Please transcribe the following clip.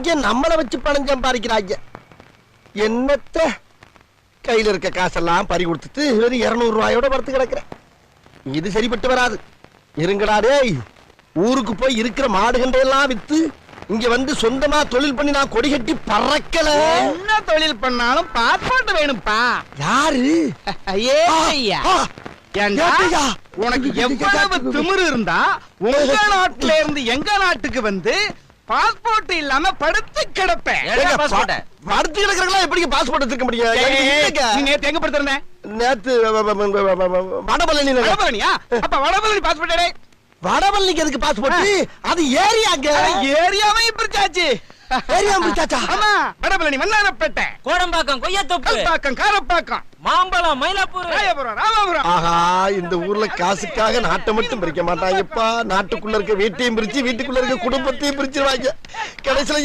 இங்க நம்மள வச்சு பணம் சம்பாதிக்கிறாங்க. என்னத்த? கையில இருக்க காசெல்லாம் பறி கொடுத்துட்டு வெறும் இருநூறு ரூபாயோட படுத்து கிடக்குறேன். இது சரிப்பட்டு வராது. இருங்கடா டேய். ஊருக்கு போய் இருக்கிற மாடுகண்டையெல்லாம் வித்து இங்க வந்து சொந்தமா தொழில் பண்ணி நான் கொடி கட்டி பறக்கல. என்ன தொழில் பண்ணாலும் பாஸ்போர்ட் வேணும்ப்பா. யாரு? ஐயா? உனக்கு எவ்வளவு திமிரு இருந்தா உங்க நாட்டுல இருந்து எங்க நாட்டுக்கு வந்து பாஸ்போர்ட் இல்லாம படுத்து கிடப்பேன். படுத்து கிடக்குறவங்களா எப்படி பாஸ்போர்ட் எடுத்துக்க முடியும். நீ நேத்து எங்க படுத்திருந்த? நேத்து வடபழனி. வடபழனியா? அப்ப வடபழனி பாஸ்போர்ட் வடபழனிக்கு எதுக்கு பாஸ்போர்ட் அது ஏரியாங்க. ஏரியாவையும் பிரிச்சாச்சு. ஏரியா முடிச்சாச்சா ஆமா வடபழனி வண்ணாரப்பேட்டை கோடம்பாக்கம் கொய்யாத்தோப்பு. கல்பாக்கம் காரப்பாக்கம். மாம்பழம் மயிலாப்பூர். ஆஹா இந்த ஊர்ல காசுக்காக நாட்டை மட்டும் பிரிக்க மாட்டாங்கப்பா. நாட்டுக்குள்ள இருக்க வீட்டையும் பிரிச்சு வீட்டுக்குள்ள இருக்க குடும்பத்தையும் பிரிச்சிருவாங்க. கடைசியில